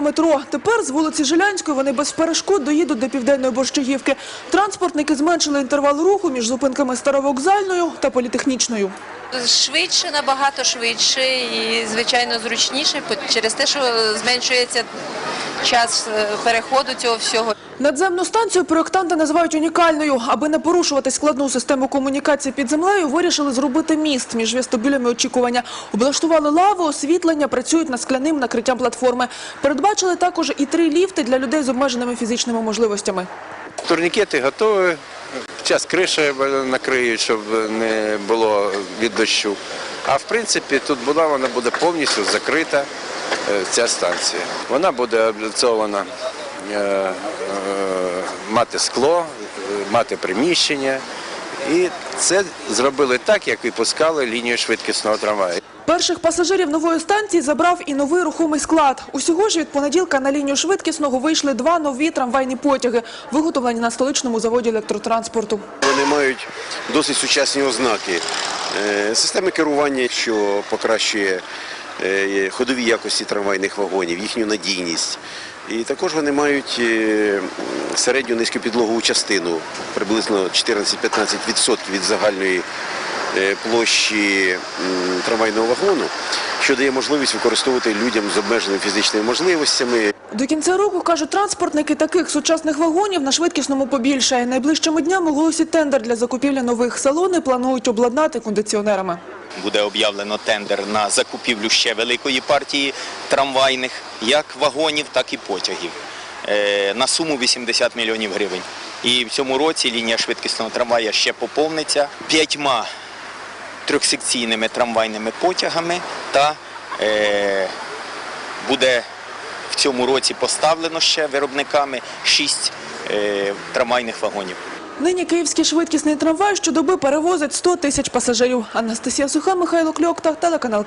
метро. Тепер з вулиці Жилянської вони без перешкод доїдуть до південної Борщагівки. Транспортники зменшили інтервал руху між зупинками Старовокзальною та Політехнічною. Швидше, набагато швидше і, звичайно, зручніше по- через те, що зменшується час е, переходу цього всього. Надземну станцію проєктанти називають унікальною. Аби не порушувати складну систему комунікації під землею, вирішили зробити міст між вестибюлями очікування. Облаштували лаву, освітлення, працюють над скляним накриттям платформи. Передбачили також і три ліфти для людей з обмеженими фізичними можливостями. Турнікети готові. Час криша накриють, щоб не було від дощу. А в принципі тут була вона буде повністю закрита е, ця станція. Вона буде обліцована е, е, мати скло, мати приміщення. І це зробили так, як випускали лінію швидкісного трамваю. Перших пасажирів нової станції забрав і новий рухомий склад. Усього ж від понеділка на лінію швидкісного вийшли два нові трамвайні потяги, виготовлені на столичному заводі електротранспорту. Вони мають досить сучасні ознаки Е, системи керування, що покращує ходові якості трамвайних вагонів, їхню надійність. І також вони мають е, середню низькопідлогову частину, приблизно 14-15% від загальної е, площі трамвайного вагону, що дає можливість використовувати людям з обмеженими фізичними можливостями. До кінця року, кажуть транспортники, таких сучасних вагонів на швидкісному побільшає. Найближчими днями оголосять тендер для закупівлі нових. Салони планують обладнати кондиціонерами. Буде об'явлено тендер на закупівлю ще великої партії трамвайних, як вагонів, так і потягів е, на суму 80 мільйонів гривень. І в цьому році лінія швидкісного трамвая ще поповниться п'ятьма трьохсекційними трамвайними потягами та е, буде в цьому році поставлено ще виробниками шість е, трамвайних вагонів. Нині київський швидкісний трамвай щодоби перевозить 100 тисяч пасажирів. Анастасія Суха, Михайло Кльокта, телеканал